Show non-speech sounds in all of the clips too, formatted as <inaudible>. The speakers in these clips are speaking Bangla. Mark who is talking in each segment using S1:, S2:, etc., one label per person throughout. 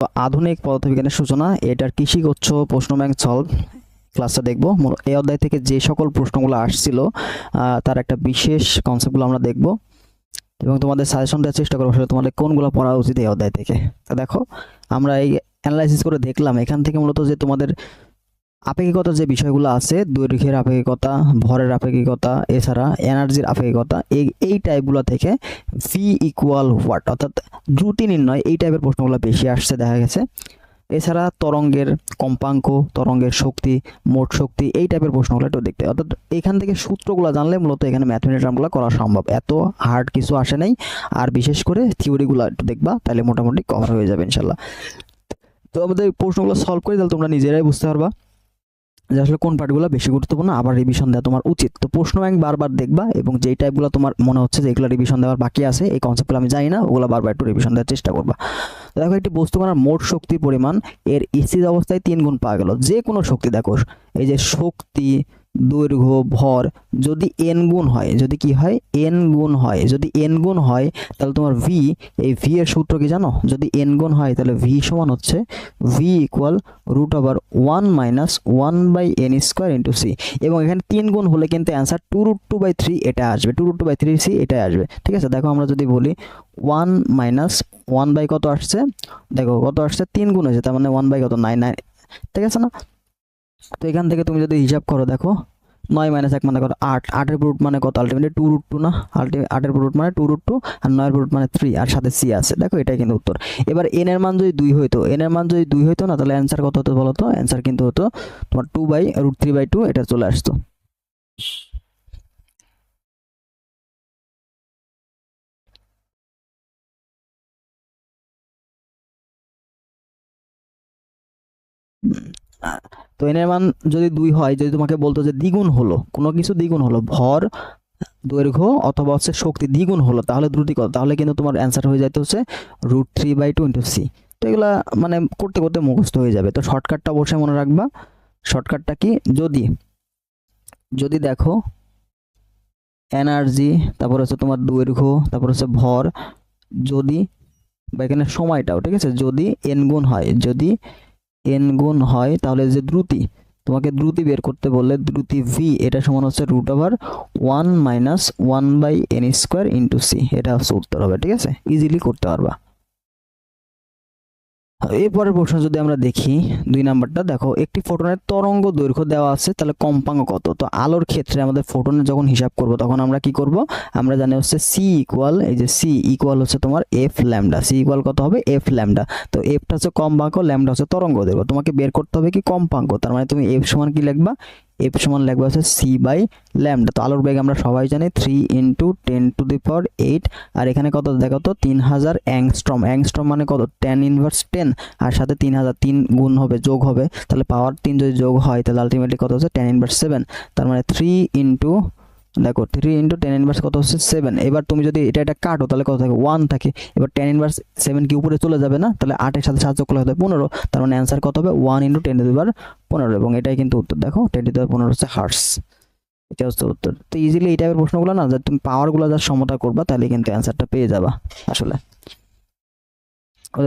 S1: তো আধুনিক পদার্থবিজ্ঞানের সূচনা, এটার কৃষি উচ্চ প্রশ্ন ব্যাংক সলভ ক্লাসটা দেখব। এই অধ্যায় থেকে যে সকল প্রশ্নগুলো আসছিল তার একটা বিশেষ কনসেপ্টগুলো আমরা দেখব। এবং তোমাদের সাজেশন দেওয়ার চেষ্টা করব আসলে তোমাদের কোনগুলো পড়া উচিত এই অধ্যায় থেকে। দেখো, আমরা এই অ্যানালাইসিস করে দেখলাম, এখান থেকে মূলত যে তোমাদের আপেক্ষিকতার যে বিষয়গুলো আছে, দৈর্ঘ্যের আপেক্ষিকতা, ভরের আপেক্ষিকতা, এছাড়া এনার্জির আপেক্ষিকতা, এই এই টাইপগুলো থেকে ভি ইকুয়াল হোয়াট অর্থাৎ দ্রুতি নির্ণয়, এই টাইপের প্রশ্নগুলো বেশি আসছে, দেখা গেছে। এছাড়া তরঙ্গের কম্পাঙ্ক, তরঙ্গের শক্তি, মোট শক্তি, এই টাইপের প্রশ্নগুলো একটু দেখতে। অর্থাৎ এখান থেকে সূত্রগুলো জানলে মূলত এখানে ম্যাথমেটিক্যামগুলো করা সম্ভব। এত হার্ড কিছু আসে নাই, আর বিশেষ করে থিওরিগুলো একটু দেখবা, তাহলে মোটামুটি কভার হয়ে যাবে ইনশাল্লাহ তো আমাদের প্রশ্নগুলো সলভ করে, তাহলে তোমরা নিজেরাই বুঝতে পারবা। যে আসলে কোন পার্টগুলো বেশি গুরুত্বপূর্ণ, আবার রিভিশন দেওয়া তোমার উচিত। তো প্রশ্ন ব্যাংক বারবার দেখবা এবং যেই টাইপগুলো তোমার মনে হচ্ছে যে এগুলো রিভিশন দেওয়ার বাকি আছে, এই কনসেপ্টগুলো আমি জানি না, ওগুলো বারবার একটু রিভিশন দেওয়ার চেষ্টা করবা। তো দেখো, একটি বস্তু কণার মোট শক্তির পরিমাণ, এর স্থির অবস্থায় তিন গুণ পাওয়া গেল। যে কোনো শক্তি দেখো, এই যে শক্তি দৈর্ঘ্য, ভর, যদি এন গুণ হয়, যদি কি হয়? এন গুণ হয়। যদি এন গুণ হয়, তাহলে তোমার ভি এই ভি এর সূত্র কি জানো? যদি এন গুণ হয়, তাহলে ভি সমান হচ্ছে V equal root over one minus one by N square into C এবং এখানে তিন গুণ হলে কিন্তু answer two root two by three এটা আসবে। Two root two by three C এটাই আসবে। ঠিক আছে? দেখো আমরা যদি বলি ওয়ান মাইনাস ওয়ান বাই কত আসছে? দেখো কত আসছে? তিন গুণ হয়েছে, তার মানে ওয়ান বাই কত? নাইন নাইন ঠিক আছে না? তো এখান থেকে তুমি যদি হিসাব করো, দেখো, নয় মাইনাস এক মানে কত? আট। আটের রুট মানে কত? আলটিমেটলি টু রুট টু না? আলটিমেট আটের রুট মানে টু রুট টু আর নয়ের রুট মানে থ্রি আর সাথে সি আছে। দেখো, এটাই কিন্তু উত্তর। এবার এন এর মান যদি দুই হইতো এন এর মান যদি দুই হইতো না, তাহলে অ্যান্সার কত হতো বলো তো? অ্যান্সার কিন্তু হতো তোমার two by root three by two এটা চলে আসতো। তো এন মান যদি দুই হয়, যদি তোমাকে বলতো যে দ্বিগুণ হলো, কোনো কিছু দ্বিগুণ হলো, ভর, দৈর্ঘ্য অথবা হচ্ছে শক্তি দ্বিগুণ হলো, তাহলে দ্রুতি কত? তাহলে কিন্তু তোমার অ্যান্সার হয়ে যাইতে হচ্ছে root three by two into C তো এগুলা মানে করতে করতে মুখস্থ হয়ে যাবে। তো শর্টকাটটা অবশ্যই মনে রাখবা। শর্টকাটটা কি? যদি যদি দেখো এনার্জি তারপর হচ্ছে তোমার দৈর্ঘ্য, তারপর হচ্ছে ভর, যদি, বা এখানে সময়টাও, ঠিক আছে? যদি এন গুণ হয়, যদি এন গুণ হয় তাহলে যে দ্রুতি, তোমাকে দ্রুতি বের করতে বললে দ্রুতি ভি এটা সমান হচ্ছে root over one minus one by N square into C এটা হচ্ছে উত্তর হবে, ঠিক আছে? ইজিলি করতে পারবা। এরপরের প্রশ্ন যদি আমরা দেখি, দুই নাম্বারটা, দেখো, একটি ফোটনের তরঙ্গ দৈর্ঘ্য দেওয়া আছে, তাহলে কম্পাঙ্ক কত? তো আলোর ক্ষেত্রে আমাদের ফোটনের যখন হিসাব করব, তখন আমরা কি করব? আমরা জানি হচ্ছে সি ইকুয়াল এই যে সি ইকুয়াল হচ্ছে তোমার এফ ল্যামডা সি ইকুয়াল কত হবে? এফ ল্যামডা তো এফটা হচ্ছে কম্পাঙ্ক ল্যামডা হচ্ছে তরঙ্গ দৈর্ঘ্য, তোমাকে বের করতে হবে কি কম্পাঙ্ক? তার মানে তুমি এফ সমান কি লিখবা? এফ সমান লাগবে হচ্ছে সি বাই ল্যামডা তো আলোর বেগ আমরা সবাই জানি three into ten to the power eight আর এখানে কত দেখো তো? তিন হাজার অ্যাংস্ট্রম অ্যাংস্ট্রম মানে কত? টেন ইনভার্স টেন আর সাথে তিন হাজার তিন গুণ হবে, যোগ হবে। তাহলে পাওয়ার তিন যদি যোগ হয়, তাহলে আলটিমেটলি কত হচ্ছে? টেন ইনভার্স সেভেন তার মানে থ্রি ইন্টু দেখো থ্রি ইন্টু টেন ইনভার্স কত হচ্ছে? সেভেন এবার তুমি যদি এটা এটা কাটো, তাহলে কত থাকে? ওয়ান থাকে। এবার টেন ইনভার্স সেভেন কি উপরে চলে যাবে না? তাহলে আটের সাথে সাহায্য করলে হবে পনেরো। তার মানে অ্যান্সার কত হবে? ওয়ান ইন্টু টেন দিবার পনেরো। এবং এটাই কিন্তু উত্তর। দেখো টেন টু পনেরো হচ্ছে হার্স এটা হচ্ছে উত্তর। তো ইজিলি এই টাইপের প্রশ্নগুলো না, যে তুমি পাওয়ারগুলো যা সমতা করবা, তাহলে কিন্তু অ্যান্সারটা পেয়ে যাবা আসলে।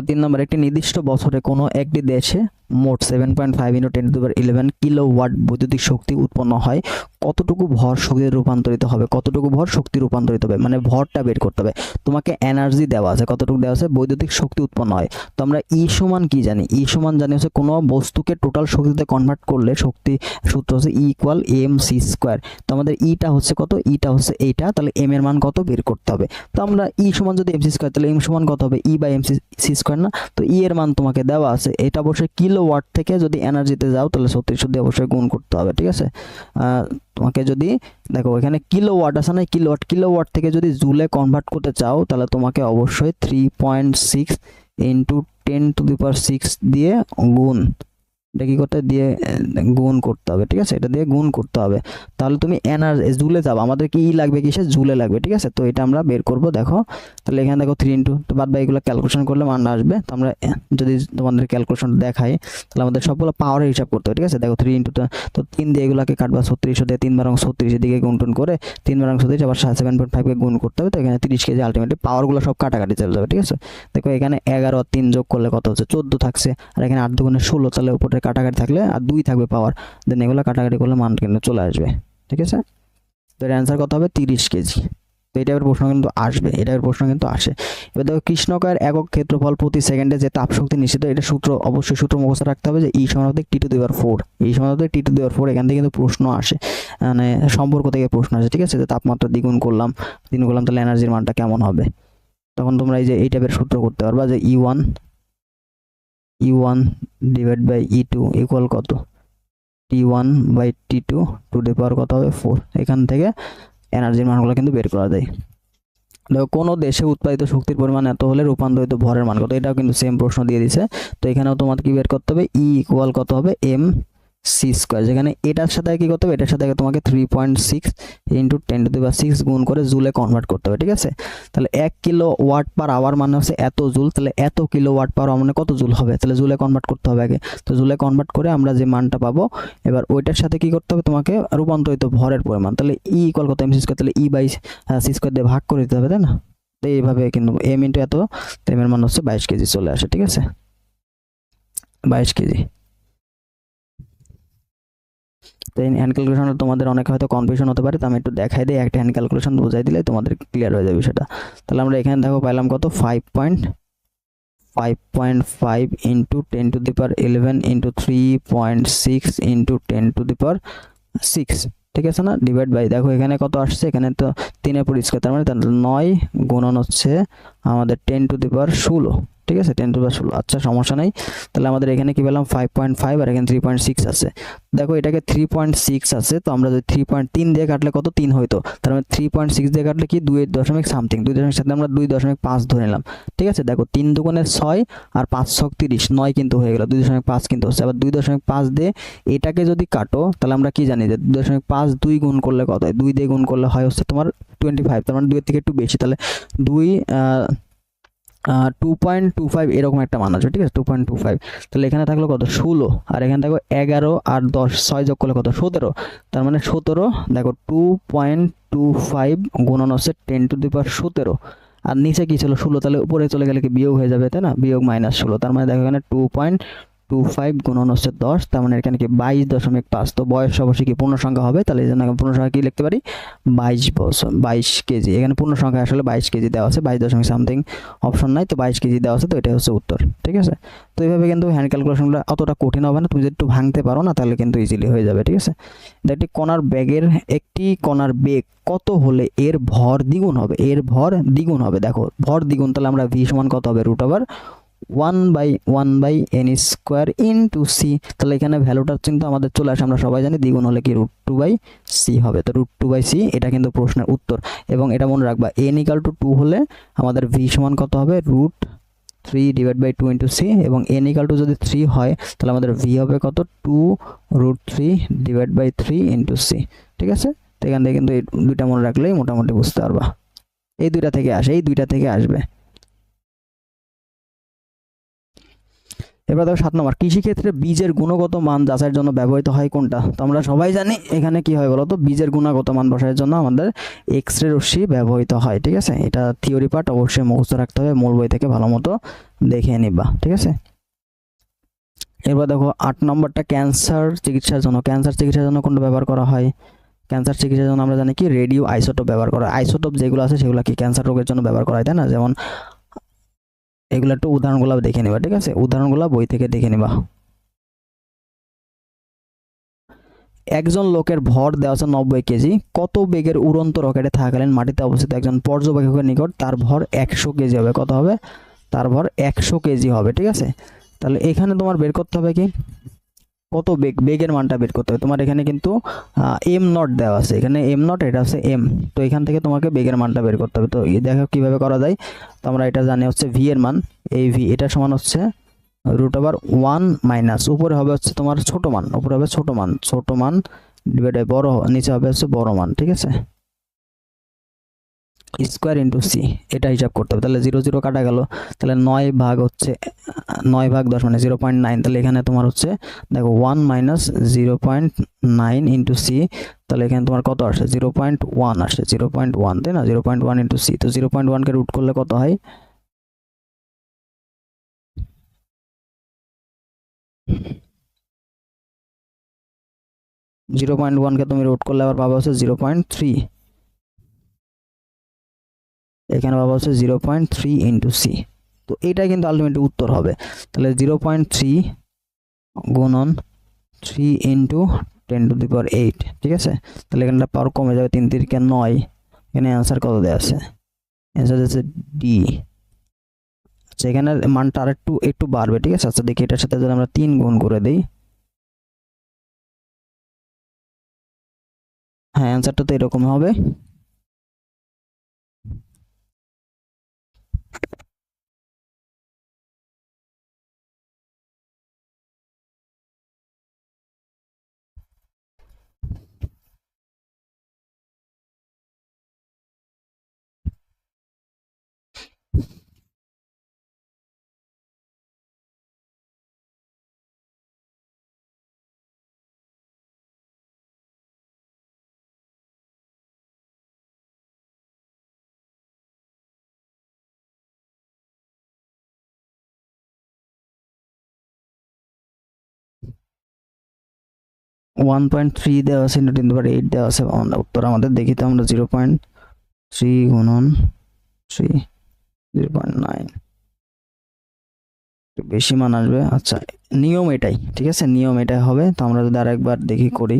S1: তিন নম্বর, একটি নির্দিষ্ট বছরে কোনো একটি দেশে মোট seven point five into ten to eleven kilo watt বৈদ্যুতিক শক্তি উৎপন্ন হয়। কতটুকু ভর শক্তিতে রূপান্তরিত হবে? কতটুকু ভর শক্তি রূপান্তরিত হবে? মানে ভরটা বের করতে হবে। তোমাকে এনার্জি দেওয়া আছে। কতটুকু দেওয়া আছে? বৈদ্যুতিক শক্তি উৎপন্ন হয়। তো আমরা ই সমান কি জানি? ই সমান জানি হচ্ছে কোনো বস্তুকে টোটাল শক্তিতে কনভার্ট করলে শক্তি সূত্র হচ্ছে E equal M C square তো আমাদের ইটা হচ্ছে কত? ইটা হচ্ছে এইটা। তাহলে এম এর মান কত? বের করতে হবে। তো আমরা ই সমান যদি এম সি স্কোয়ার তাহলে এম সমান কত হবে? ই বা এম সি সি স্কোয়ার না? তো ই এর মান তোমাকে দেওয়া আছে। এটা অবশ্যই কিলো ওয়াট থেকে যদি এনার্জিতে যাও, তাহলে ছত্রিশ দিয়ে অবশ্যই গুণ করতে হবে, ঠিক আছে? তোমাকে যদি, দেখো, এখানে কিলো ওয়াট আছে না কিলো ওয়াট কিলো ওয়াট থেকে যদি জুলে কনভার্ট করতে চাও, তাহলে তোমাকে অবশ্যই three point six into ten to the power six দিয়ে গুণ। এটা কি করতে দিয়ে গুণ করতে হবে, ঠিক আছে? এটা দিয়ে গুণ করতে হবে। তাহলে তুমি এনার জুলে যাব আমাদের কি ই লাগবে কিসে? জুলে লাগবে, ঠিক আছে? তো এটা আমরা বের করব, দেখো। তাহলে এখানে দেখো থ্রি ইন্টু তো বাদ বাকিগুলো ক্যালকুলেশন করলে মান আসবে। তো আমরা যদি তোমাদের ক্যালকুলেশন দেখাই, তাহলে আমাদের সবগুলো পাওয়ারের হিসাব করতে হবে, ঠিক আছে? দেখো থ্রি ইন্টু তো তিন দিয়ে এগুলোকে কাটবা ছত্রিশশো দিয়ে তিন বারং ছত্রিশের দিকে গুণ টুন করে, তিন বারং ছত্রিশ আবার সেভেন পয়েন্ট ফাইভকে গুণ করতে হবে, তো এখানে তিরিশ কেজি আলটিমেটলি পাওয়ারগুলো সব কাটাকাটি চলে যাবে, ঠিক আছে? দেখো এখানে এগারো আর তিন যোগ করলে কত হচ্ছে? চোদ্দ থাকছে, আর এখানে আট দুগুণে ষোলো, তাহলে উপরে কাটাকাটি থাকলে আর দুই থাকবে পাওয়ার দেন এগুলো কাটাকাটি করলে মান কিন্তু চলে আসবে, ঠিক আছে? তো এর অ্যান্সার কত হবে? তিরিশ কেজি। তো এই টাইপের প্রশ্ন কিন্তু আসবে, এই টাইপের প্রশ্ন কিন্তু আসে। এবার দেখো, কৃষ্ণকার একক ক্ষেত্রফল প্রতি সেকেন্ডে যে তাপশক্তি নিশ্চিত এটা সূত্র, অবশ্যই সূত্র মুখস্থ রাখতে হবে যে ই সমানুপাতিক টি টু দেওয়ার ফোর এই সমানুপাতিক টি টু দেওয়ার ফোর এখান থেকে কিন্তু প্রশ্ন আসে মানে সম্পর্ক থেকে প্রশ্ন আসে, ঠিক আছে? যে তাপমাত্রা দ্বিগুণ করলাম দ্বিগুণ করলাম, তাহলে এনার্জির মানটা কেমন হবে? তখন তোমরা এই যে, এই টাইপের সূত্র করতে পারবা যে E one E one divide by E two equal কত? T one by T two to the power কত হবে? ফোর এখান থেকে এনার্জির মানগুলো কিন্তু বের করা যায়। দেখো, কোনো দেশে উৎপাদিত শক্তির পরিমাণ এত হলে রূপান্তরিত ভরের মান কত? এটাও কিন্তু সেম প্রশ্ন দিয়ে দিছে। তো এখানেও তোমাকে কি বের করতে হবে? ই ইকুয়াল কত হবে? এম সি স্কোয়ার যেখানে এটার সাথে কি করতে হবে? এটার সাথে তোমাকে three point six into ten to বা সিক্স গুণ করে জুলে কনভার্ট করতে হবে, ঠিক আছে? তাহলে এক কিলো ওয়াট পার আওয়ার মানে হচ্ছে এত জুল তাহলে এত কিলো ওয়াট পার মানে কত জুল হবে? তাহলে জুলে কনভার্ট করতে হবে আগে। তো জুলে কনভার্ট করে আমরা যে মানটা পাবো, এবার ওইটার সাথে কি করতে হবে তোমাকে? রূপান্তরিত ভরের পরিমাণ, তাহলে ই ইকুয়াল কত? এম সি স্কোয়ার তাহলে ই বাই সি স্কোয়ার দিয়ে ভাগ করে দিতে হবে, তাই না? তো এইভাবে কিন্তু এম ইন্টু এত এম এর মান হচ্ছে বাইশ কেজি চলে আসে, ঠিক আছে? বাইশ কেজি। তো এই হ্যান্ড ক্যালকুলেশনে তোমাদের অনেক হয়তো কনফিউশন হতে পারে, তো আমি একটু দেখাই দিই, একটা হ্যান্ড ক্যালকুলেশন বোঝাই দিলে তোমাদের ক্লিয়ার হয়ে যাবে সেটা তাহলে আমরা এখানে দেখো পাইলাম কত? Five point five point five into ten to the power eleven into three point six into ten to the power six ঠিক আছে না? ডিভাইড বাই দেখো এখানে কত আসছে? এখানে তো তিনের পরিষ্কার, তার মানে নয় গুণন হচ্ছে আমাদের টেন টু দি পার ষোলো। ঠিক আছে? টেন টু পাওয়ার ষোলো। আচ্ছা সমস্যা নেই। তাহলে আমাদের এখানে কি পেলাম? ফাইভ পয়েন্ট ফাইভ আর এখানে থ্রি পয়েন্ট সিক্স আছে। দেখো, এটাকে থ্রি পয়েন্ট সিক্স আছে, তো আমরা যদি থ্রি পয়েন্ট তিন দিয়ে কাটলে কত? তিন হইতো। তার মানে থ্রি পয়েন্ট সিক্স দিয়ে কাটলে কি? দুই দশমিক সামথিং দুই দশমিক সাথে আমরা দুই দশমিক পাঁচ ধরে নিলাম। ঠিক আছে? দেখো, তিন দুগুণের ছয় আর পাঁচ ছক তিরিশ, নয় কিন্তু হয়ে গেল। দুই দশমিক পাঁচ কিন্তু হচ্ছে। আবার দুই দশমিক পাঁচ দিয়ে এটাকে যদি কাটো, তাহলে আমরা কি জানি যে দুই দশমিক পাঁচ দুই গুণ করলে কত হয়? দুই দিয়ে গুণ করলে হয় হচ্ছে তোমার টোয়েন্টি ফাইভ তার মানে দুইয়ের থেকে একটু বেশি। তাহলে দুই টু পয়েন্ট টু ফাইভ এরকম একটা মান আছে, ঠিক আছে? টু পয়েন্ট টু ফাইভ তাহলে এখানে থাকল কত? ষোলো। আর এখানে দেখো এগারো আর দশ। ছয় যোগ করলে কত? সতেরো। তার মানে সতেরো, দেখো টু পয়েন্ট টু ফাইভ গুণন হচ্ছে টেন টু দি পাওয়ার সতেরো। আর নিচে কী ছিল? ষোলো। তাহলে উপরে চলে গেলে কি বিয়োগ হয়ে যাবে, তাই না? বিয়োগ মাইনাস ষোলো। তার মানে দেখো এখানে টু পয়েন্ট টু ফাইভ গুণন হচ্ছে দশ, তার মানে এখানে কি বাইশ দশমিক পাঁচ। তো বয়স অবশ্যই কি পূর্ণ সংখ্যা হবে? তাহলে এই জন্য আমি পূর্ণ সংখ্যা কি লিখতে পারি? বাইশ বছর, বাইশ কেজি। এখানে পূর্ণ সংখ্যা আসলে বাইশ কেজি দেওয়া আছে, বাইশ দশমিক সামথিং অপশন নাই, তো বাইশ কেজি দেওয়া আছে, তো এটাই হচ্ছে উত্তর, ঠিক আছে? তো এইভাবে কিন্তু হ্যান্ড ক্যালকুলেশনটা অতটা কঠিন হবে না, তুমি যদি একটু ভাঙতে পারো না, তাহলে কিন্তু ইজিলি হয়ে যাবে, ঠিক আছে? একটি কণার ব্যাগের একটি কণার বেগ কত হলে এর ভর দ্বিগুণ হবে? এর ভর দ্বিগুণ হবে, দেখো, ভর দ্বিগুণ তাহলে আমরা ভি সমান কত হবে? Root over one by one by N square into C তাহলে এখানে ভ্যালুটা কিন্তু আমাদের চলে আসে, আমরা সবাই জানি দ্বিগুণ হলে কি রুট টু বাই সি হবে। তো রুট টু বাই সি এটা কিন্তু প্রশ্নের উত্তর। এবং এটা মনে রাখবা এন ইকাল টু টু হলে আমাদের ভি সমান কত হবে? Root three divide by two into C এবং এন ইকাল টু যদি থ্রি হয়, তাহলে আমাদের ভি হবে কত? Two root three divide by three into C ঠিক আছে? তো এখান থেকে কিন্তু এই দুইটা মনে রাখলেই মোটামুটি বুঝতে পারবা। এই দুইটা থেকে আসে, এই দুইটা থেকে আসবে। এবার দেখো সাত নম্বর, কৃষিক্ষেত্রে বীজের গুণগত মান যাচাইয়ের জন্য ব্যবহৃত হয় কোনটা? তো আমরা সবাই জানি এখানে কি হয় বলতো? বীজের গুণগত মান বসার জন্য আমাদের এক্স রে রশ্মি ব্যবহৃত হয়, ঠিক আছে? এটা থিওরি পার্ট অবশ্যই মুখস্থ রাখতে হবে, মূল বই থেকে ভালো মতো দেখে নিবা, ঠিক আছে? এবার দেখো, আট নম্বরটা ক্যান্সার চিকিৎসার জন্য। ক্যান্সার চিকিৎসার জন্য কোনটা ব্যবহার করা হয়? ক্যান্সার চিকিৎসার জন্য আমরা জানি কি? রেডিও আইসোটোপ ব্যবহার করা আইসোটোপ যেগুলো আছে সেগুলো কি? ক্যান্সার রোগের জন্য ব্যবহার করা হয়, তাই না? যেমন এগুলো একটু উদাহরণগুলো দেখে নেবা, ঠিক আছে? উদাহরণগুলো বই থেকে দেখে নেবা। একজন লোকের ভর দেওয়া আছে নব্বই কেজি। কত বেগের উড়ন্ত রকেটে থাকাকালীন মাটিতে অবস্থিত একজন পর্যবেক্ষকের নিকট তার ভর একশো কেজি হবে। কত হবে? তার ভর একশো কেজি হবে, ঠিক আছে? তাহলে এখানে তোমার বের করতে হবে কি? কত বেগ, বেগের মানটা বের করতে হবে। তোমার এখানে কিন্তু এম নট দেওয়া আছে। এখানে এম নট এটা হচ্ছে এম তো এখান থেকে তোমাকে বেগের মানটা বের করতে হবে। তো দেখো কীভাবে করা যায়। তো আমরা এটা জানি হচ্ছে ভি এর মান। এই ভি এটা সমান হচ্ছে রুট ওভার ওয়ান মাইনাস উপরে হবে হচ্ছে তোমার ছোট মান। উপরে হবে ছোট মান। ছোট মান ডিভাইড বড় নিচে হবে হচ্ছে বড় মান। ঠিক আছে? স্কোয়ার ইন্টু সি এটা হিসাব করতে হবে। তাহলে জিরো জিরো কাটা গেল। তাহলে নয় ভাগ হচ্ছে, নয় ভাগ দশ মানে জিরো পয়েন্ট নাইন তাহলে এখানে তোমার হচ্ছে, দেখো one minus zero point nine into C তাহলে এখানে তোমার কত আসে? জিরো পয়েন্ট ওয়ান আসে। জিরো পয়েন্ট ওয়ান তাই না? Zero point one into C তো জিরো পয়েন্ট ওয়ানকে রুট করলে কত হয়? জিরো পয়েন্ট ওয়ানকে তুমি রুট করলে আবার পাবা হচ্ছে জিরো পয়েন্ট থ্রি এখানে পাবা হচ্ছে zero point three into C তো এইটাই কিন্তু আলটিমেটলি উত্তর হবে। তাহলে জিরো পয়েন্ট থ্রি গুণন three into ten to the power eight ঠিক আছে? তাহলে এখানটা পাওয়ার কমে যাবে তিন তিরিকে নয়। এখানে অ্যান্সার কত দেওয়া আছে? অ্যান্সার আছে ডি আচ্ছা এখানে মানটা আর একটু একটু বাড়বে, ঠিক আছে? আচ্ছা দেখি এটার সাথে যদি আমরা তিন গুণ করে দিই। হ্যাঁ অ্যান্সারটা তো এরকম হবে। ওয়ান পয়েন্ট থ্রি দেওয়া আছে ইন্টু টেন পাওয়ার এইট দেওয়া আছে আমরা উত্তর আমাদের দেখি তো, আমরা জিরো পয়েন্ট থ্রি গুণন থ্রি জিরো পয়েন্ট নাইন বেশি মান আসবে আচ্ছা নিয়ম এটাই, ঠিক আছে? নিয়ম এটাই হবে, তো আমরা যদি আরেকবার দেখি করি।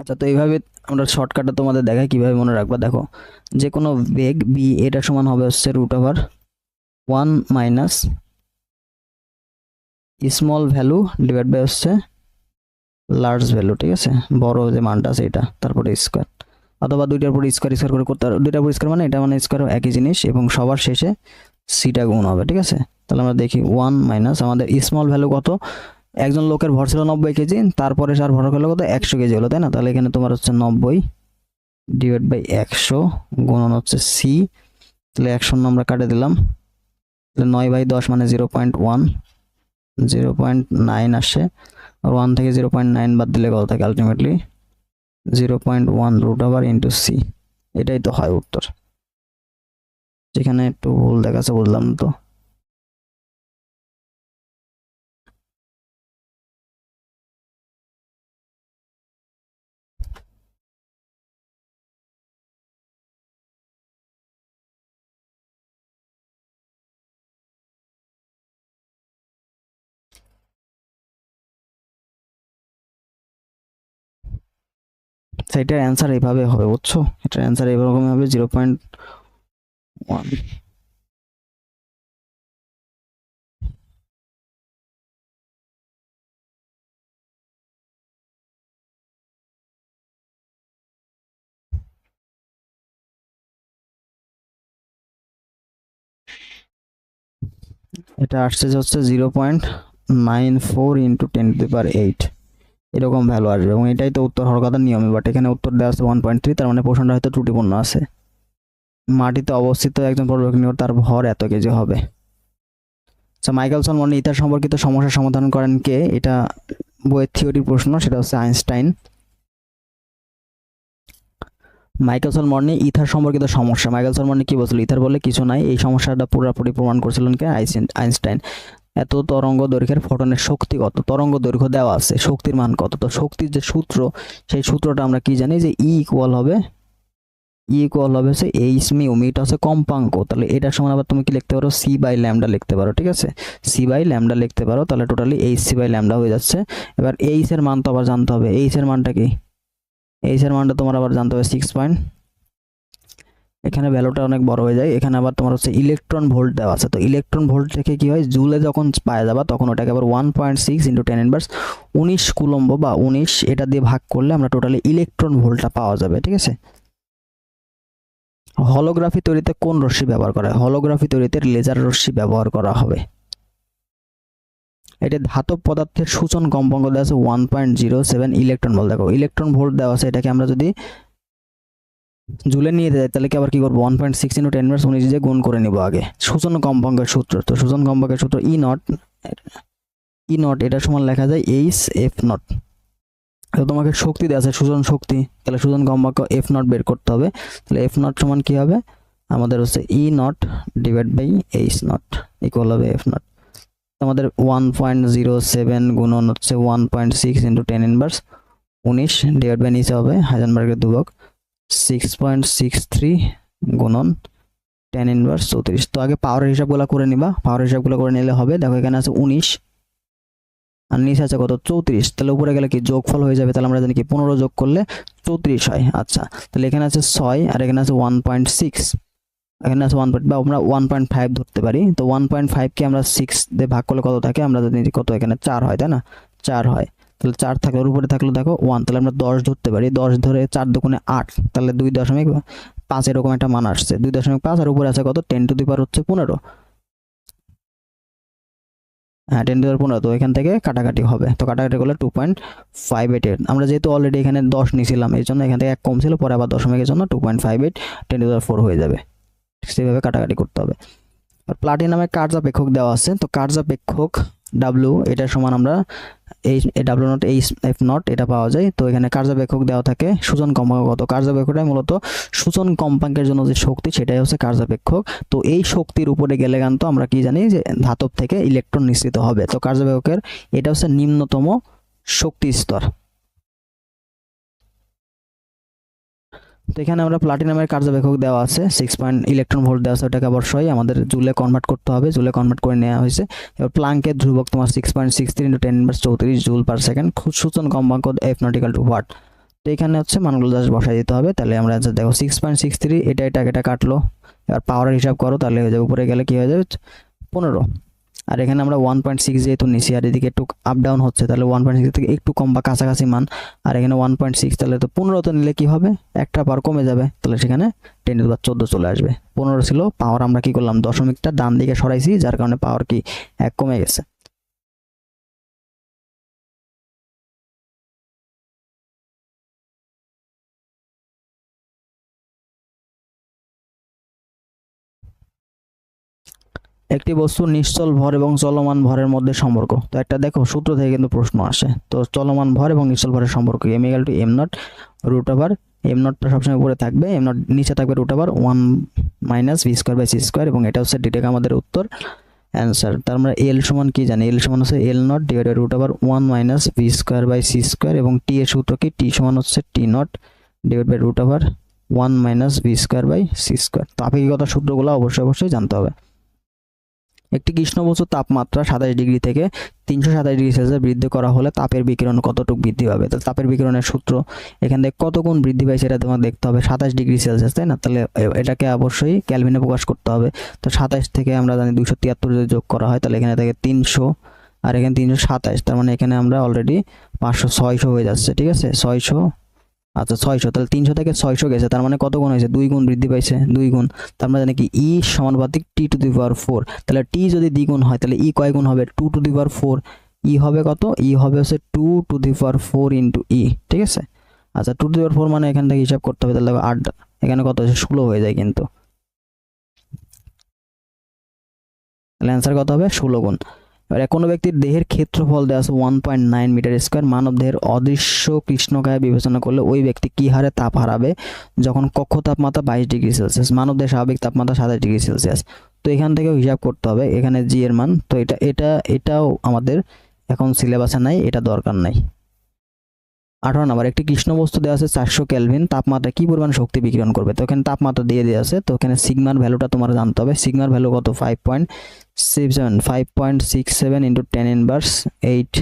S1: আচ্ছা তো এইভাবে আমরা শর্টকাটে তোমাদের দেখাই, কীভাবে মনে রাখবা? দেখো, যে কোনো বেগ বি এটা সমান হবে হচ্ছে root over one minus small value divide by হচ্ছে লার্জ ভ্যালু ঠিক আছে? বড় যে মানটা আছে এটা, তারপরে স্কোয়ার অথবা দুইটার পরে স্কোয়ার স্কোয়ার করে করতে দুইটার পর স্কোয়ার মানে এটা মানে স্কোয়ার একই জিনিস এবং সবার শেষে সিটা গুণ হবে, ঠিক আছে? তাহলে আমরা দেখি ওয়ান মাইনাস আমাদের স্মল ভ্যালু কত? একজন লোকের ভর ছিল নব্বই কেজি, তারপরে সার ভর হলো কত? একশো কেজি হলো, তাই না? তাহলে এখানে তোমার হচ্ছে নব্বই ডিভাইড বাই একশো গুণন হচ্ছে সি তাহলে একশো আমরা কাটে দিলাম। তাহলে নয় বাই দশ মানে zero point one zero point nine আসে, আর ওয়ান থেকে জিরো পয়েন্ট নাইন বাদ দিলে কত থাকে ultimately zero point one root আবার ইন্টু সি এটাই তো হয় উত্তর। যেখানে একটু ভুল দেখাচ্ছে, বুঝলাম না তো সেটার অ্যান্সার এইভাবে হবে, বুঝছ? এটার অ্যান্সার এরকম হবে জিরো পয়েন্ট ওয়ান এটা আসছে হচ্ছে zero point nine four into ten to the power eight এরকম ভ্যালু আসবে এবং এটাই তো উত্তর হওয়ার কথা নিয়মে বাট এখানে উত্তর দেওয়া আছে ওয়ান পয়েন্ট থ্রি তার মানে পোষণটা হয়তো ত্রুটিপূর্ণ আছে। মাটিতে অবস্থিত একজন পর্যবেক্ষণ তার ভর এত কেজি হবে। আচ্ছা মাইকেলসন মনে ইথার সম্পর্কিত সমস্যার সমাধান করেন কে? এটা বইয়ের থিওরির প্রশ্ন, সেটা হচ্ছে আইনস্টাইন। মাইকেলসন মর্নি ইথার সম্পর্কিত সমস্যা। মাইকেলসন মর্নি কি বলছিল? ইথার বলে কিছু নাই। এই সমস্যাটা পুরোপুরি প্রমাণ করছিলেন কে? আইনস্টাইন। এত তরঙ্গ দৈর্ঘ্যের ফটনের শক্তি কত? তরঙ্গ দৈর্ঘ্য দেওয়া আছে, শক্তির মান কত? তো শক্তির যে সূত্র, সেই সূত্রটা আমরা কি জানি যে ই ইকুয়াল হবে? ই ইকুয়াল হবে হচ্ছে এইচ মিউ মিটা হচ্ছে কম্পাঙ্ক। তাহলে এটার সমান আবার তুমি কি লিখতে পারো? সি বাই ল্যামডা লিখতে পারো, ঠিক আছে? সি বাই ল্যামডা লিখতে পারো, তাহলে totally H C by lambda হয়ে যাচ্ছে। এবার এইচ এর মান তো আবার জানতে হবে। এইচ এর মানটা কি? এইচ এর মানটা তোমার আবার জানতে হবে সিক্স পয়েন্ট এখানে ভ্যালুটা অনেক বড় হয়ে যায়। এখানে আবার তোমার হচ্ছে ইলেকট্রন ভোল্ট দেওয়া আছে। তো ইলেকট্রন ভোল্ট থেকে কি হয়? জুলে যখন পাওয়া যাবা, তখন ওটাকে আবার one point six into ten inverse উনিশ কুলম্ব বা উনিশ এটা দিয়ে ভাগ করলে আমরা টোটালি ইলেকট্রন ভোল্টটা পাওয়া যাবে, ঠিক আছে? হলোগ্রাফি তৈরিতে কোন রশ্মি ব্যবহার করা হয়? হলোগ্রাফি তৈরিতে লেজার রশ্মি ব্যবহার করা হবে। এটা ধাতব পদার্থের সূচন কম্পাঙ্ক দেওয়া আছে one point zero seven electron volt দেখো ইলেকট্রন ভোল্ট দেওয়া আছে, এটাকে আমরা যদি জুলে নিয়ে যায়, তাহলে কি আবার কি করব? One point six into ten Mars উনিশ দিয়ে গুণ করে নিব আগে। সূচন কম্পাঙ্কের সূত্র। তো সূচন কম্পাঙ্কের সূত্র ই নট ই নট এটা সমান লেখা যায় এইচ এফ নট তো তোমাকে শক্তি দেওয়া আছে সুজন শক্তি। তাহলে সুজন কম্পাঙ্ক এফ নট বের করতে হবে। তাহলে এফ নট সমান কি হবে? আমাদের হচ্ছে E naught divide by H naught equal হবে এফ নট আমাদের ওয়ান পয়েন্ট জিরো সেভেন গুণন হচ্ছে one point six into ten inverse উনিশ ডিভাইড বাই নিচে হবে হাইজেনবার্গের দুবক। সিক্স পয়েন্ট সিক্স থ্রি গুণন টেন ইনভার্স চৌত্রিশ। তো আগে পাওয়ারের হিসাবগুলো করে নিবা। পাওয়ার হিসাবগুলো করে নিলে হবে, দেখো এখানে আছে উনিশ আর নিচে আছে কত? চৌত্রিশ। তাহলে উপরে গেলে কি? যোগফল হয়ে যাবে, তাহলে আমরা জানি কি? পনেরো যোগ করলে চৌত্রিশ হয়। আচ্ছা তাহলে এখানে আছে ছয় আর এখানে আছে ওয়ান পয়েন্ট সিক্স এখানে আছে ওয়ান পয়েন্ট বা আমরা ওয়ান পয়েন্ট ফাইভ ধরতে পারি। তো ওয়ান পয়েন্ট ফাইভকে আমরা সিক্স দিয়ে ভাগ করলে কত থাকে? আমরা জানি কত এখানে? চার হয়, তাই না? চার হয়। তাহলে চার থাকলে, ওর উপরে থাকলে দেখো ওয়ান তাহলে আমরা দশ ধরতে পারি। দশ ধরে চার দোকানে আট, তাহলে দুই দশমিক পাঁচ এরকম একটা মান আসছে। দুই দশমিক পাঁচ, আর উপরে আছে কত? টেন টু দি পাওয়ার হচ্ছে পনেরো। হ্যাঁ টেন টু পনেরো, তো এখান থেকে কাটাকাটি হবে। তো কাটাকাটি করলে two point five eight eight আমরা যেহেতু অলরেডি এখানে দশ নিয়েছিলাম, এই জন্য এখান থেকে এক কম ছিল, পরে আবার দশমিকের জন্য two point five eight ten to four হয়ে যাবে। সেইভাবে কাটাকাটি করতে হবে। আর প্লাটিনামের কার্যাপেক্ষক দেওয়া আছে, তো কার্যাপেক্ষক ডাব্লু এটার সমান আমরা এই W naught H F naught এটা পাওয়া যায়। তো এখানে কার্যবেক্ষক দেওয়া থাকে সূচন কম্পাঙ্ক কত? কার্যাপেক্ষকটাই মূলত সূচন কম্পাঙ্কের জন্য যে শক্তি, সেটাই হচ্ছে কার্যবেক্ষক তো এই শক্তির উপরে গেলে কিন্তু আমরা কি জানি যে ধাতব থেকে ইলেকট্রন নিঃসৃত হবে। তো কার্যবেক্ষকের এটা হচ্ছে নিম্নতম শক্তি স্তর। তো এখানে আমরা প্লাটিনামের কার্যবেক্ষক দেওয়া আছে সিক্স পয়েন্ট ইলেকট্রন ভোল্ট দেওয়া আছে, ওটাকে অবশ্যই আমাদের জুলে কনভার্ট করতে হবে জুলে কনভার্ট করে নেওয়া হয়েছে। এবার প্লাঙ্কের ধ্রুবক তোমার six point six three into ten inverse চৌত্রিশ জুল পার সেকেন্ড খুব সূচন কম্পাঙ্ক এফ নটিক্যাল টু ওয়াট তো এখানে হচ্ছে মানগুলো জাস্ট বসাই দিতে হবে, তাহলে আমরা অ্যান্সার দেখো সিক্স পয়েন্ট সিক্স থ্রি এটা এটা এটা কাটলো। এবার পাওয়ারের হিসাব করো, তাহলে হয়ে যাবে, উপরে গেলে কী হয়ে যাবে? পনেরো। আর এখানে আমরা ওয়ান পয়েন্ট সিক্স যেহেতু নিচে আর এদিকে একটু আপ ডাউন হচ্ছে, তাহলে ওয়ান পয়েন্ট সিক্স থেকে একটু কম বা কাছাকাছি মান। আর এখানে ওয়ান পয়েন্ট সিক্স তাহলে তো পনেরোতে নিলে কী হবে? একটা পার কমে যাবে, তাহলে সেখানে টেন টু চোদ্দ চলে আসবে। পনেরো ছিল পাওয়ার আমরা কী করলাম? দশমিকটা ডান দিকে সরাইছি, যার কারণে পাওয়ার কি এক কমে গেছে। একটি বস্তু নিশ্চল ভর এবং চলমান ভরের মধ্যে সম্পর্ক। তো একটা দেখো, সূত্র থেকে কিন্তু প্রশ্ন আসে। তো চলমান ভর এবং নিশ্চল ভরের সম্পর্ক M equal to M naught root over M নটটা সবসময় উপরে থাকবে এম নট নিচে থাকবে root over one minus V square by C square এবং এটা হচ্ছে ডিটেক আমাদের উত্তর অ্যান্সার তার আমরা এল সমান কি জানি? এল সমান হচ্ছে L naught divide root over one minus V square by C square এবং টি এর সূত্র কি? টি সমান হচ্ছে T naught divide by root over one minus V square by C square তো আপেক্ষিকতার সূত্রগুলো অবশ্যই অবশ্যই জানতে হবে। একটি কৃষ্ণ বস্তুর তাপমাত্রা সাতাশ ডিগ্রি থেকে তিনশো সাতাশ ডিগ্রি সেলসিয়াস বৃদ্ধি করা হলে তাপের বিকিরণ কতটুকু বৃদ্ধি পাবে? তো তাপের বিকিরণের সূত্র এখান থেকে কত গুণ বৃদ্ধি পায় সেটা তোমার দেখতে হবে। সাতাশ ডিগ্রি সেলসিয়াস, তাই না? তাহলে এটাকে অবশ্যই ক্যালভিনে প্রকাশ করতে হবে। তো সাতাশ থেকে আমরা জানি দুশো তিয়াত্তর যদি যোগ করা হয়, তাহলে এখানে থেকে তিনশো আর এখানে তিনশো সাতাশ। তার মানে এখানে আমরা অলরেডি পাঁচশো ছয়শো হয়ে যাচ্ছে, ঠিক আছে? ছয়শো আচ্ছা ছয়শো। তাহলে তিনশো থেকে ছয়শো গেছে, তার মানে কত গুণ হয়েছে? দুই গুণ বৃদ্ধি পাইছে, দুই গুণ। তার মানে জানি কি? ই সমানুপাতিক টি টু দি পাওয়ার ফোর। তাহলে টি যদি দ্বিগুণ হয়, তাহলে ই কয় গুণ হবে? Two to the power four. E হবে কত? ই হবে হচ্ছে two to the power four into E, ঠিক আছে? আচ্ছা two to the power four মানে এখান থেকে হিসাব করতে হবে। তাহলে আট, এখানে কত হচ্ছে ষোলো হয়ে যায় কিন্তু। তাহলে অ্যান্সার কত হবে? ষোলো গুণ। এবার কোনো ব্যক্তির দেহের ক্ষেত্রফল দেওয়া আছে one point nine metre square মানব দেহের অদৃশ্য কৃষ্ণকায় বিবেচনা করলে ওই ব্যক্তি কী হারে তাপ হারাবে? যখন কক্ষ তাপমাত্রা বাইশ ডিগ্রি সেলসিয়াস মানব দেহের স্বাভাবিক তাপমাত্রা সাতাশ ডিগ্রি সেলসিয়াস। তো এখান থেকেও হিসাব করতে হবে, এখানে জি এর মান। তো এটা এটা, এটাও আমাদের এখন সিলেবাসে নাই, এটা দরকার নাই। আঠারো নম্বর, একটি কৃষ্ণ বস্তু দেওয়া আছে চারশো ক্যালভিন তাপমাত্রা কি পরিমাণ শক্তি বিকিরণ করবে? তো এখানে তাপমাত্রা দিয়ে দেওয়া আছে, তো এখানে সিগমার ভ্যালুটা তোমার জানতে হবে, সিগমার ভ্যালু কত? Five point six seven five point six seven into ten inverse eight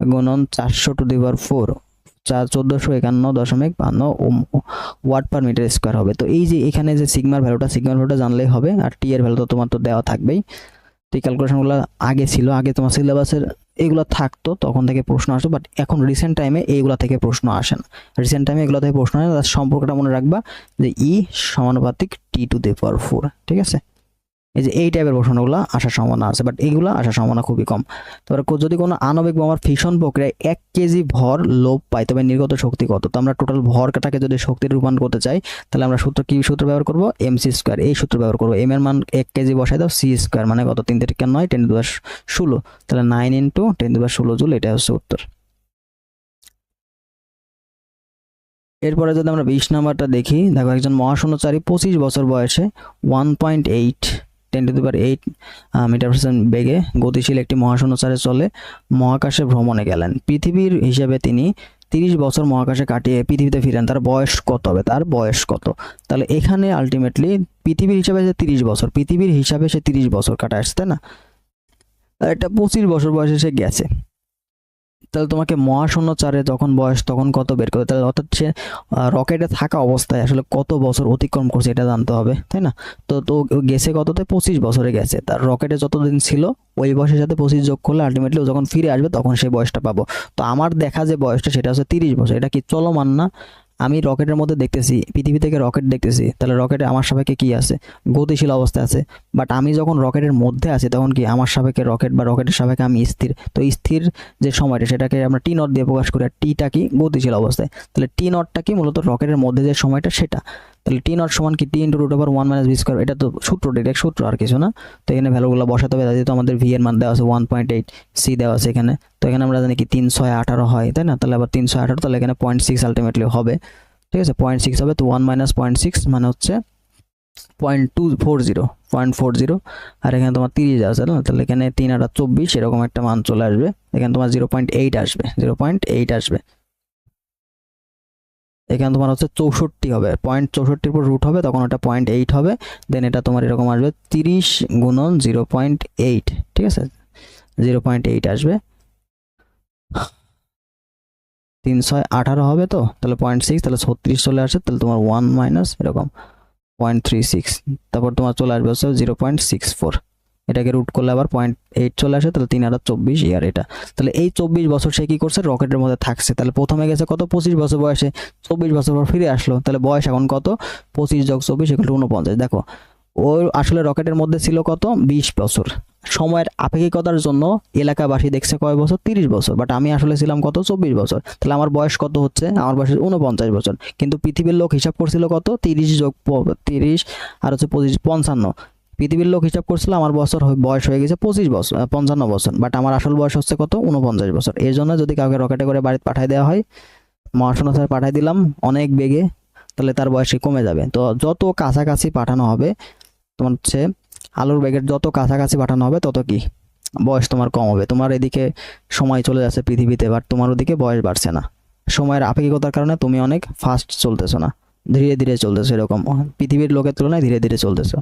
S1: গুণন চারশো টু দি পাওয়ার ফোর চার চোদ্দোশো একান্ন দশমিক বান্ন ওয়াট পার মিটার স্কোয়ার হবে। তো এই যে এখানে যে সিগমার ভ্যালুটা সিগমার ভ্যালুটা জানলেই হবে, আর টি এর ভ্যালু তো তোমার তো দেওয়া থাকবেই। এই ক্যালকুলেশনগুলো আগে ছিল, আগে তোমার সিলেবাসের এগুলো থাকতো, তখন থেকে প্রশ্ন আসতো বাট এখন রিসেন্ট টাইমে এইগুলো থেকে প্রশ্ন আসে না। রিসেন্ট টাইমে এগুলো থেকে প্রশ্ন আসে তার সম্পর্কটা মনে রাখবা যে ই সমানুপাতিক টি টু দে পাওয়ার ফোর ঠিক আছে? এই যে এই টাইপের প্রশ্নগুলো আসার সম্ভাবনা আছে বাট এইগুলো আসার সম্ভাবনা খুবই কম। কো- যদি কোনো আণবিক বোমার ফিশন প্রক্রিয়ায় এক কেজি ভর লোপ পাই তবে নির্গত শক্তি কত? তো আমরা টোটাল ভরটাকে যদি শক্তির রূপান্তর করতে চাই, তাহলে আমরা সূত্র কি সূত্র ব্যবহার করব? এম সি স্কোয়ার এই সূত্র ব্যবহার করব। এম এর মান এক কেজি বসাই দাও সি স্কোয়ার মানে কত? তিন থেকে নয় টেন দুবার ষোলো। তাহলে নাইন ইন্টু টেন দুবার ষোলো জুল এটা হচ্ছে উত্তর। এরপরে যদি আমরা বিশ নাম্বারটা দেখি, দেখো একজন মহাশূন্যচারী পঁচিশ বছর বয়সে one point eight ten to power eight metre percent বেগে গতিশীল একটি মহাশূন্যচারে চলে মহাকাশে ভ্রমণে গেলেন। পৃথিবীর হিসেবে তিনি তিরিশ বছর মহাকাশে কাটিয়ে পৃথিবীতে ফিরেন। তার বয়স কত হবে? তার বয়স কত? তাহলে এখানে আলটিমেটলি পৃথিবীর হিসাবে সে তিরিশ বছর, পৃথিবীর হিসাবে সে তিরিশ বছর কাটা আসছে না? একটা পঁচিশ বছর বয়সে সে গেছে। তাহলে তোমাকে মহাশূন্য চারে যখন বয়স তখন কত বের করবে? তাহলে অর্থাৎ সে রকেটে থাকা অবস্থায় আসলে কত বছর অতিক্রম করছে এটা জানতে হবে, তাই না? তো তো গেছে কততে? পঁচিশ বছরে গেছে। তার রকেটে যতদিন ছিল, ওই বয়সের সাথে পঁচিশ যোগ করলে আলটিমেটলি যখন ফিরে আসবে তখন সেই বয়সটা পাবো। তো আমার দেখা যে বয়সটা সেটা হচ্ছে তিরিশ বছর। এটা কি চলমান না আমি রকেটের মধ্যে দেখতেছি, পৃথিবী থেকে রকেট দেখতেছি, তাহলে রকেটে আমার সাপেক্ষে কি আছে? গতিশীল অবস্থা আছে। বাট আমি যখন রকেটের মধ্যে আছি, তখন কি আমার সাপেক্ষে রকেট বা রকেটের সাপেক্ষে আমি স্থির? তো স্থির যে সময়টা, সেটাকে আমরা টি নট দিয়ে প্রকাশ করি, আর টিটা কি গতিশীল অবস্থায়? তাহলে টি নটটা কি মূলত রকেটের মধ্যে যে সময়টা, সেটা। তাহলে টি নট সমান কি T into root over one minus B square এটা তো সূত্র ডিরেক্ট সূত্র আর কিছু না। তো এখানে ভ্যালুগুলো বসাতে হবে যেহেতু আমাদের ভি এর মান দেওয়া আছে ওয়ান পয়েন্ট এইট সি দেওয়া আছে এখানে, তো এখানে আমরা জানি কি তিন ছয় আঠারো হয়, তাই না? তাহলে আবার তিন ছয় আঠারো, তাহলে এখানে পয়েন্ট সিক্স আলটিমেটলি হবে। ঠিক আছে? পয়েন্ট সিক্স হবে, তো ওয়ান মাইনাস পয়েন্ট সিক্স মানে হচ্ছে point two four zero point four zero আর এখানে তোমার তিরিশ আছে না? তাহলে এখানে তিন আটা চব্বিশ, এরকম একটা মান চলে আসবে। এখানে তোমার জিরো পয়েন্ট এইট আসবে জিরো পয়েন্ট এইট আসবে। এখানে তোমার হচ্ছে চৌষট্টি হবে। পয়েন্ট চৌষট্টির উপর রুট হবে, তখন ওটা পয়েন্ট এইট হবে দেন এটা তোমার এরকম আসবে তিরিশ গুণন জিরো পয়েন্ট এইট ঠিক আছে? জিরো পয়েন্ট এইট আসবে। তিন ছয় আঠারো হবে তো? তাহলে পয়েন্ট সিক্স তাহলে ছত্রিশ চলে আসে, তাহলে তোমার ওয়ান মাইনাস এরকম পয়েন্ট থ্রি সিক্স তারপর তোমার চলে আসবে হচ্ছে জিরো পয়েন্ট সিক্স ফোর এটাকে রুট করলে আবার পয়েন্ট এইট চলে আসে, তাহলে তিন হাজার চব্বিশ ইয়ার এটা। তাহলে এই চব্বিশ বছর সে কী করছে? রকেটের মধ্যে থাকছে। তাহলে প্রথমে গেছে কত? পঁচিশ বছর বয়সে। চব্বিশ বছর পর ফিরে আসলো। তাহলে বয়স এখন কত? পঁচিশ যোগ চব্বিশ এগুলো উনপঞ্চাশ দেখো ও আসলে রকেটের মধ্যে ছিল কত? বিশ বছর। সময়ের আপেক্ষিকতার জন্য এলাকাবাসী দেখছে কয় বছর? তিরিশ বছর। বাট আমি আসলে ছিলাম কত? চব্বিশ বছর। তাহলে আমার বয়স কত হচ্ছে? আমার বয়স উনপঞ্চাশ বছর। কিন্তু পৃথিবীর লোক হিসাব করছিল কত? তিরিশ যোগ তিরিশ আর হচ্ছে পঁচিশ, পঞ্চান্ন। পৃথিবীর লোক হিসাব করছিল আমার বছর বয়স হয়ে গেছে পঁচিশ বছর পঞ্চান্ন বছর বাট আমার আসল বয়স হচ্ছে কত? উনপঞ্চাশ বছর। এর জন্য যদি কাউকে রকেটে করে বাড়িতে পাঠিয়ে দেওয়া হয় মহাশূন্যতায় পাঠিয়ে দিলাম, অনেক বেগে, তাহলে তার বয়স কমে যাবে? তো যত কাছাকাছি পাঠানো হবে, তোমার হচ্ছে আলুর বেগের যত কাছাকাছি পাঠানো হবে, তত কি? বয়স তোমার কম হবে। তোমার এদিকে সময় চলে যাচ্ছে পৃথিবীতে বাট তোমার ওদিকে বয়স বাড়ছে না। সময়ের আপেক্ষিকতার কারণে তুমি অনেক ফাস্ট চলতেছো না। ধীরে ধীরে চলতেছো এরকম। পৃথিবীর লোকের তুলনায় ধীরে ধীরে চলতেছো।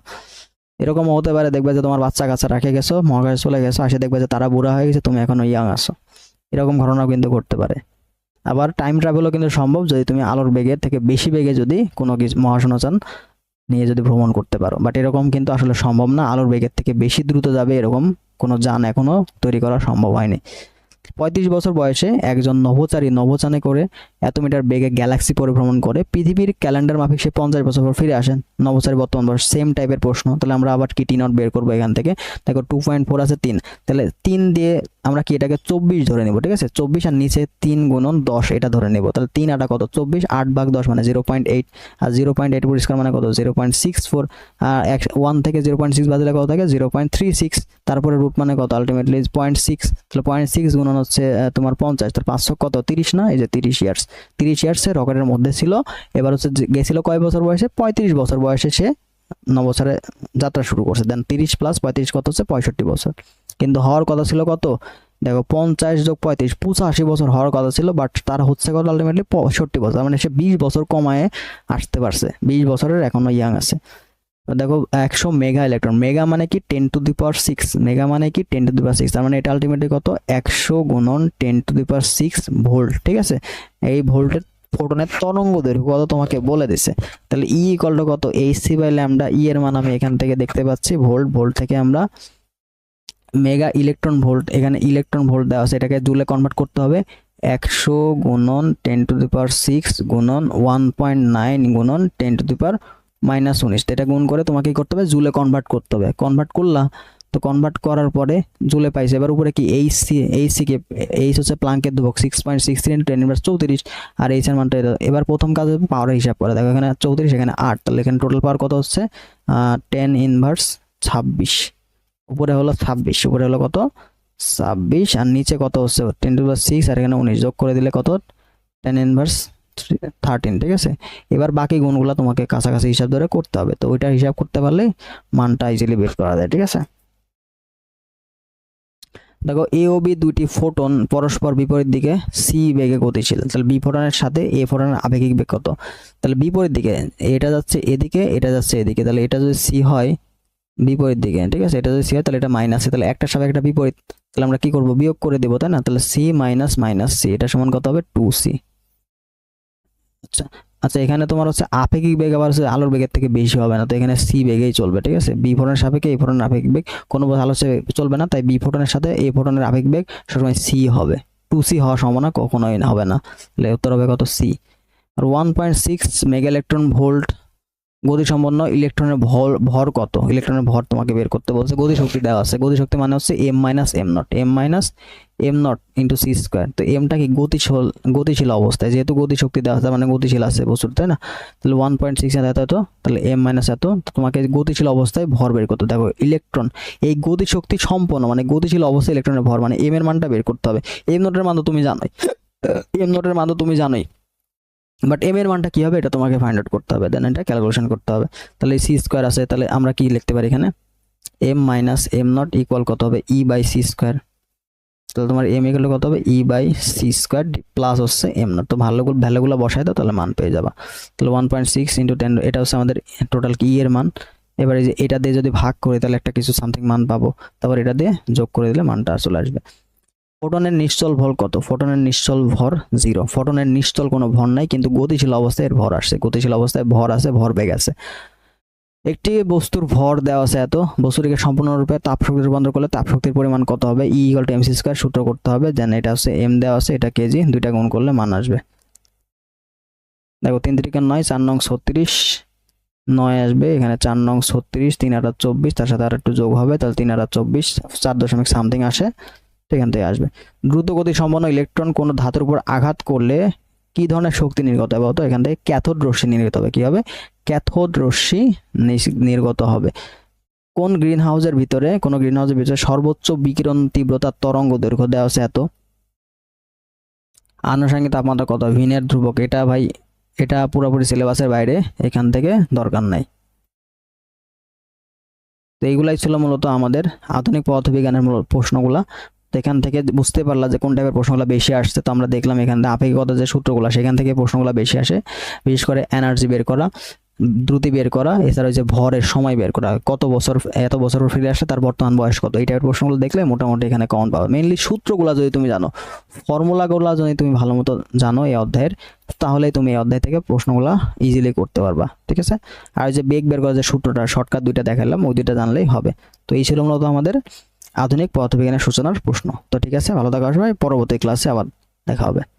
S1: এরকম হতে পারে, দেখবে যে তোমার বাচ্চা কাচ্চা রাখে গেছো, মহাকাশে চলে গেছো, আসে দেখবে যে তারা বুড়া হয়ে গেছে, তুমি এখনও ইয়াং আছো। এরকম ঘটনাও কিন্তু ঘটতে পারে। আবার টাইম ট্রাভেলও কিন্তু সম্ভব যদি তুমি আলোর বেগের থেকে বেশি বেগে যদি কোনো কিছু মহাশূন্যযান নিয়ে যদি ভ্রমণ করতে পারো। বাট এরকম কিন্তু আসলে সম্ভব না, আলোর বেগের থেকে বেশি দ্রুত যাবে এরকম কোনো যান এখনও তৈরি করা সম্ভব হয়নি। পঁয়ত্রিশ বছর বয়সে একজন নভোচারী নভোচানে করে এত মিটার বেগে গ্যালাক্সি পরিভ্রমণ করে পৃথিবীর ক্যালেন্ডার মাফিক সে পঞ্চাশ বছর পর ফিরে আসেন। নভোচারী বর্তমান বয়স সেম টাইপের প্রশ্ন। তাহলে আমরা আবার কি টি নট বের করব এখান থেকে? দেখো টু পয়েন্ট ফোর আছে তিন। তাহলে তিন দিয়ে আমরা কি এটাকে চব্বিশ ধরে নেব, ঠিক আছে? চব্বিশ আর নিচে তিন গুণন দশ, এটা ধরে নেব। তাহলে তিন আটা কত? চব্বিশ, আট ভাগ দশ মানে জিরো পয়েন্ট এইট আর জিরো পয়েন্ট এইট পরিষ্কার মানে কত? জিরো পয়েন্ট সিক্স ফোর আর এক ওয়ান থেকে জিরো পয়েন্ট সিক্স বাজলে কত থাকে? জিরো পয়েন্ট থ্রি সিক্স তারপরে রুট মানে কত? আলটিমেটলি পয়েন্ট সিক্স তাহলে পয়েন্ট সিক্স গুণন হচ্ছে তোমার পঞ্চাশ তাহলে পাঁচশো কত? তিরিশ না? এই যে তিরিশ ইয়ার্স তিরিশ ইয়ার্সে রকেটের মধ্যে ছিল। এবার হচ্ছে গেছিল কয় বছর বয়সে? পঁয়ত্রিশ বছর বয়সে সে নবছরে যাত্রা শুরু করছে। দেন তিরিশ প্লাস পঁয়ত্রিশ কত হচ্ছে? পঁয়ষট্টি বছর। কিন্তু হওয়ার কথা ছিল কত? দেখো, পঞ্চাশ যোগ পঁয়ত্রিশ, পঁচাশি বছর হওয়ার কথা ছিল বাট তার হচ্ছে কত আলটিমেটলি পঁয়ষট্টি বছর। মানে সে বিশ বছর কমায় আসতে পারছে। বিশ বছরের এখনও ইয়াং আছে। দেখো একশো মেগা ইলেকট্রন মেগা মানে কি? Ten to the power six mega মানে কি? Ten to the power six তার মানে এটা আলটিমেটলি কত? একশো গুণন ten to the power six volt ঠিক আছে? এই ভোল্টের ফোটনের তরঙ্গ দৈর্ঘ্য কত তোমাকে বলে দিছে? তাহলে ই ইকল টু কত? H C by lambda E এর মান আমি এখান থেকে দেখতে পাচ্ছি ভোল্ট ভোল্ট থেকে আমরা মেগা ইলেকট্রন ভোল্ট এখানে ইলেকট্রন ভোল্ট দেওয়া আছে, এটাকে জুলে কনভার্ট করতে হবে। একশো গুণন ten to the power six গুণন ওয়ান পয়েন্ট নাইন গুণন ten to the power minus উনিশ। এটা গুণ করে তোমাকে কি করতে হবে? জুলে কনভার্ট করতে হবে। কনভার্ট করলা, তো কনভার্ট করার পরে জুলে পাইছে। এবার উপরে কি? এইচ সি এইচ সি কে এইচ হচ্ছে প্লাঙ্কের ধ্রুবক six point six three ten inverse চৌত্রিশ। আর এইচ এর মানটা। এবার প্রথম কাজ হবে পাওয়ার হিসাব করে। দেখো এখানে চৌত্রিশ, এখানে আট। তাহলে এখানে টোটাল পাওয়ার কত হচ্ছে? টেন ইনভার্স ছাব্বিশ। উপরে হলো ছাব্বিশ। উপরে হলো কত? ছাব্বিশ। আর নিচে কত হচ্ছে? টেন টু সিক্স আর এখানে উনিশ। যোগ করে দিলে কত? টেন ইনভার্স থার্টিন ঠিক আছে? এবার বাকি গুণগুলো তোমাকে কাছাকাছি হিসাব ধরে করতে হবে। তো ওইটা হিসাব করতে পারলে মানটা ইজিলি বের করা যায়, ঠিক আছে? দেখো এ ও বি দুইটি ফোটন পরস্পর বিপরীত দিকে সি বেগে গতিশীল। তাহলে বি ফোটনের সাথে এ ফোটনের আপেক্ষিক বেগ কত? তাহলে বিপরীত দিকে এটা যাচ্ছে এদিকে, এটা যাচ্ছে এদিকে। তাহলে এটা যদি সি হয় বিপরীত দিকে, ঠিক আছে? এটা যদি সি হয়, তাহলে এটা মাইনাসে তাহলে একটার সাথে একটা বিপরীত। তাহলে আমরা কি করব? বিয়োগ করে দেবো, তাই না? তাহলে সি মাইনাস মাইনাস সি এটা সমান কত হবে? টু সি আচ্ছা আচ্ছা এখানে তোমার হচ্ছে আপেক্ষিক বেগ আবার হচ্ছে আলোর বেগের থেকে বেশি হবে না, তো এখানে সি বেগেই চলবে, ঠিক আছে? বি ফোটনের সাপেক্ষে এই ফোটনের আপেক্ষিক বেগ কোনো আলো চলবে না, তাই বি ফোটনের সাথে এ ফোটনের আপেক্ষিক বেগ সবসময় সি হবে। টু সি হওয়ার সম্ভাবনা কখনোই হবে না। উত্তর হবে কত সি? আর one point six mega electron volt গতিসম্পন্ন ইলেকট্রনের ভর ভর কত? ইলেকট্রনের ভর তোমাকে বের করতে বলছে, গতিশক্তি দেওয়া আছে। গতিশক্তি মানে হচ্ছে M minus M nought M minus M nought into C square তো এমটা কি গতিশীল গতিশীল অবস্থায়? যেহেতু গতিশক্তি দেওয়া আছে মানে গতিশীল আছে বস্তুর, তাই না? তাহলে ওয়ান পয়েন্ট সিক্স এত এত তাহলে এম মাইনাস এত তোমাকে গতিশীল অবস্থায় ভর বের করতে দেখো ইলেকট্রন এই গতিশক্তি সম্পন্ন মানে গতিশীল অবস্থায় ইলেকট্রনের ভর মানে এম এর মানটা বের করতে হবে। এম নোটের মান তো তুমি জানোই। <coughs> এম নোটের মান তো তুমি জানোই। বাট এম এর মানটা কি হবে এটা তোমাকে ফাইন্ড আউট করতে হবে? দেন এটা ক্যালকুলেশন করতে হবে। তাহলে সি স্কোয়ার আছে, তাহলে আমরা কি লিখতে পারি এখানে? M minus M nought equal কত হবে? ই বাই সি স্কোয়ার তাহলে তোমার এম ইকুয়াল কত হবে? E by C square plus হচ্ছে এম নট তো ভালো ভ্যালুগুলো বসাই দাও, তাহলে মান পেয়ে যাবা। তাহলে one point six into ten এটা হচ্ছে আমাদের টোটাল কি এর মান। এবারে যে এটা দিয়ে যদি ভাগ করে, তাহলে একটা কিছু সামথিং মান পাবো। তারপর এটা দিয়ে যোগ করে দিলে মানটা চলে আসবে। ফোটনের নিশ্চল ভর কত? ফোটনের নিশ্চল ভর জিরো ফোটনের নিশ্চল কোনো ভর নাই, কিন্তু গতিশীল অবস্থায় এর ভর আসছে। গতিশীল অবস্থায় ভর আছে, ভর বেগ আছে। একটি বস্তুর ভর দেওয়া আছে এত, বস্তুটিকে সম্পূর্ণরূপে তাপশক্তি রূপান্তর করলে তাপশক্তির পরিমাণ কত হবে? E equal to M C square সূত্র করতে হবে যেন এটা হচ্ছে এম দেওয়া আছে, এটা কেজি দুইটা গুণ করলে মান আসবে। দেখো, তিন তিরিকা নয়, চার নং ছত্রিশ, নয় আসবে, এখানে চার নং ছত্রিশ, তিন আটা চব্বিশ, তার সাথে আর একটু যোগ হবে, তাহলে তিন আটা চব্বিশ, চার দশমিক সামথিং আসে। সেখান থেকে আসবে। দ্রুত গতি সম্পন্ন ইলেকট্রন কোনো ধাতুর উপর আঘাত করলে কি ধরনের শক্তি নির্গত হবে? তো এখান থেকে ক্যাথোড রশ্মি নির্গত হবে। কি হবে? ক্যাথোড রশ্মি নির্গত হবে। কোন গ্রিন হাউসের ভিতরে, কোন গ্রিন হাউসের ভিতরে সর্বোচ্চ বিকিরণ তীব্রতার তরঙ্গ দৈর্ঘ্য দেওয়া আছে এত? আনুষঙ্গিক তাপমাত্রা কত? ভিনের ধ্রুবক। এটা ভাই, এটা পুরোপুরি সিলেবাসের বাইরে। এখান থেকে দরকার নাই। তো এইগুলাই ছিল মূলত আমাদের আধুনিক পদার্থবিজ্ঞানের মূল প্রশ্নগুলা। তো এখান থেকে বুঝতে পারলা যে কোন টাইপের প্রশ্নগুলো বেশি আসছে। তো আমরা দেখলাম এখান থেকে আপেক্ষিকতা যে সূত্রগুলো, সেখান থেকে প্রশ্নগুলো বেশি আসে। বিশেষ করে এনার্জি বের করা, দ্রুতি বের করা, এছাড়া যে ভরের সময় বের করা, কত বছর, এত বছর ফিরে আসে তার বর্তমান বয়স কত, এই টাইপের প্রশ্নগুলো দেখলে মোটামুটি এখানে কমন পাবে। মেনলি সূত্রগুলো যদি তুমি জানো ফর্মুলাগুলো যদি তুমি ভালো মতো জানো এই অধ্যায়ের তাহলেই তুমি এই অধ্যায় থেকে প্রশ্নগুলো ইজিলি করতে পারবা, ঠিক আছে? আর যে বেগ বের করার যে সূত্রটা শর্টকাট দুইটা দেখালাম, ওই দুইটা জানলেই হবে। তো এই ছিল মূলত আমাদের আধুনিক পদার্থবিজ্ঞানের সূচনার প্রশ্ন। তো ঠিক আছে, ভালো থাকা সবাই, পরবর্তী ক্লাসে আবার দেখা হবে।